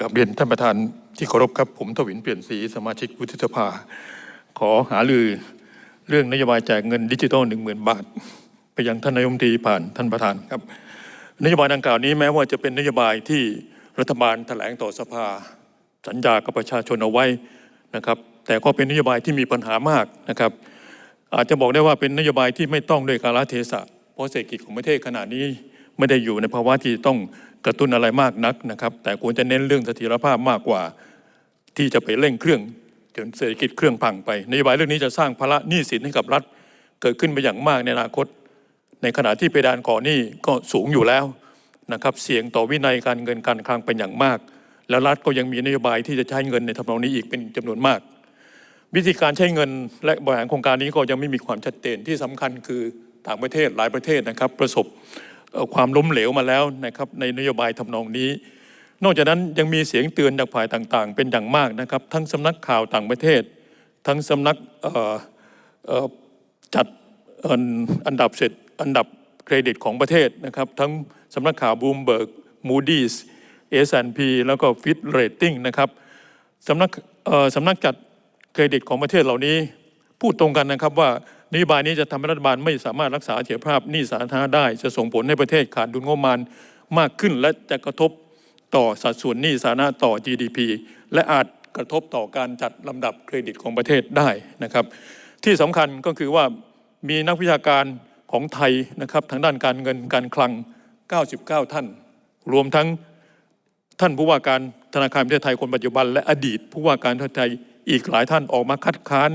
กับเรียนท่านประธานที่เคารพครับ ผมทวินเปลี่ยนสีสมาชิกวุฒิสภา ขอหาลือเรื่องนโยบายแจกเงินดิจิทัลหนึ่งหมื่นบาท ไปยังท่านนายกมตรีผ่านท่านประธานครับ นโยบายดังกล่าวนี้แม้ว่าจะเป็นนโยบายที่รัฐบาลแถลงต่อสภา สัญญากับประชาชนเอาไว้นะครับ แต่ก็เป็นนโยบายที่มีปัญหามากนะครับ อาจจะบอกได้ว่าเป็นนโยบายที่ไม่ต้องด้วยกาลเทศะเพราะเศรษฐกิจของประเทศขณะนี้ไม่ได้อยู่ในภาวะที่ต้อง กระตุ้นอะไรมากนักนะครับ แต่ควรจะเน้นเรื่องเสถียรภาพมากกว่า ที่จะไปเร่งเครื่องจนเศรษฐกิจเครื่องพังไปนโยบายเรื่องนี้จะสร้างภาระหนี้สินให้กับรัฐ เกิดขึ้นไปอย่างมากในอนาคต ในขณะที่เพดานก่อนหนี้ก็สูงอยู่แล้วนะครับเสี่ยงต่อวินัยการเงินการคลังเป็นอย่างมาก แล้วรัฐก็ยังมีนโยบายที่จะใช้เงินในทำนองนี้อีกเป็นจำนวนมาก วิธีการใช้เงินและบริหารโครงการนี้ก็ยังไม่มีความชัดเจนที่สำคัญคือต่างประเทศหลายประเทศนะครับประสบ ความล้มเหลวมาแล้วนะครับในนโยบายทำนองนี้ นอกจากนั้นยังมีเสียงเตือนจากฝ่ายต่างๆ เป็นอย่างมากนะครับ ทั้งสำนักข่าวต่างประเทศ ทั้งสำนักจัดอันดับเสร็จอันดับเครดิตของประเทศนะครับ ทั้งสำนักข่าวบูมเบิร์กมูดี้เอสแอนพีแล้วก็ฟิตเรตติ้งนะครับสำนักสำนักจัดเครดิตของประเทศเหล่านี้ พูดตรงกันนะครับว่า นโยบายนี้จะทำให้รัฐบาลไม่สามารถรักษาเสถียรภาพหนี้สาธารณะได้ จะส่งผลให้ประเทศขาดดุลงบประมาณมากขึ้น และจะกระทบต่อสัดส่วนหนี้สาธารณะต่อ GDP และอาจกระทบต่อการจัดลำดับเครดิตของประเทศได้นะครับ ที่สำคัญก็คือว่ามีนักวิชาการของไทยนะครับทางด้านการเงินการคลัง 99 ท่าน รวมทั้งท่านผู้ว่าการธนาคารประเทศไทยคนปัจจุบัน และอดีตผู้ว่าการธนาคารไทยอีกหลายท่านออกมาคัดค้าน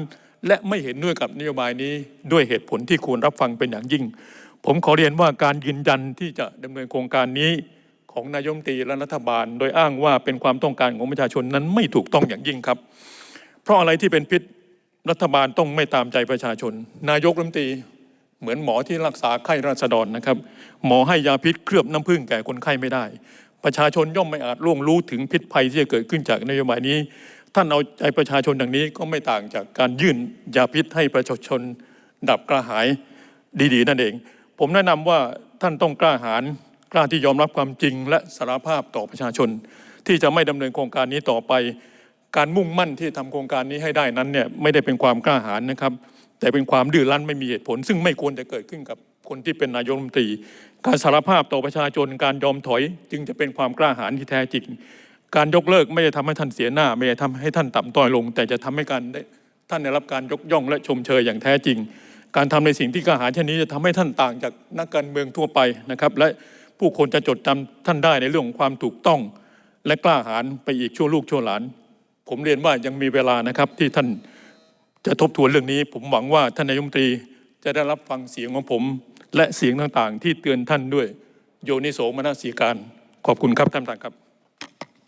และไม่เห็นด้วยกับนโยบายนี้ด้วยเหตุผลที่ควรรับฟังเป็นอย่างยิ่ง ผมขอเรียนว่าการยืนยันที่จะดำเนินโครงการนี้ของนายกรัฐมตรีและรัฐบาล โดยอ้างว่าเป็นความต้องการของประชาชนนั้นไม่ถูกต้องอย่างยิ่งครับ เพราะอะไรที่เป็นพิษรัฐบาลต้องไม่ตามใจประชาชน นายกรัฐมนตรีเหมือนหมอที่รักษาไข้ราษฎรนะครับ หมอให้ยาพิษเคลือบน้ำผึ้งแก่คนไข้ไม่ได้ ประชาชนย่อมไม่อาจล่วงรู้ถึงพิษภัยที่จะเกิดขึ้นจากนโยบายนี้ ท่านเอาใจประชาชนดังนี้ก็ไม่ต่างจากการยื่นยาพิษให้ประชาชนดับกระหายดีๆ นั่นเอง ผมแนะนำว่าท่านต้องกล้าหาญกล้าที่ยอมรับความจริงและสารภาพต่อประชาชน ที่จะไม่ดำเนินโครงการนี้ต่อไป การมุ่งมั่นที่ทำโครงการนี้ให้ได้นั้นเนี่ยไม่ได้เป็นความกล้าหาญนะครับ แต่เป็นความดื้อรั้นไม่มีเหตุผล ซึ่งไม่ควรจะเกิดขึ้นกับคนที่เป็นนายกรัฐมนตรี การสารภาพต่อประชาชนการยอมถอย จึงจะเป็นความกล้าหาญที่แท้จริง การยกเลิกไม่ได้ทำให้ท่านเสียหน้า ไม่ได้ทำให้ท่านต่ำต้อยลง แต่จะทำให้การท่านได้รับการยกย่องและชมเชยอย่างแท้จริง การทำในสิ่งที่กล้าหาญเช่นนี้จะทำให้ท่านต่างจากนักการเมืองทั่วไปนะครับ และผู้คนจะจดจำท่านได้ในเรื่องของความถูกต้อง และกล้าหาญไปอีกชั่วลูกชั่วหลาน ผมเรียนว่ายังมีเวลานะครับที่ท่านจะทบทวนเรื่องนี้ ผมหวังว่าท่านนายกรัฐมนตรีจะได้รับฟังเสียงของผม และเสียงต่างๆ ที่เตือนท่านด้วย โยนิโสมนสิการ ขอบคุณครับท่านประธานครับ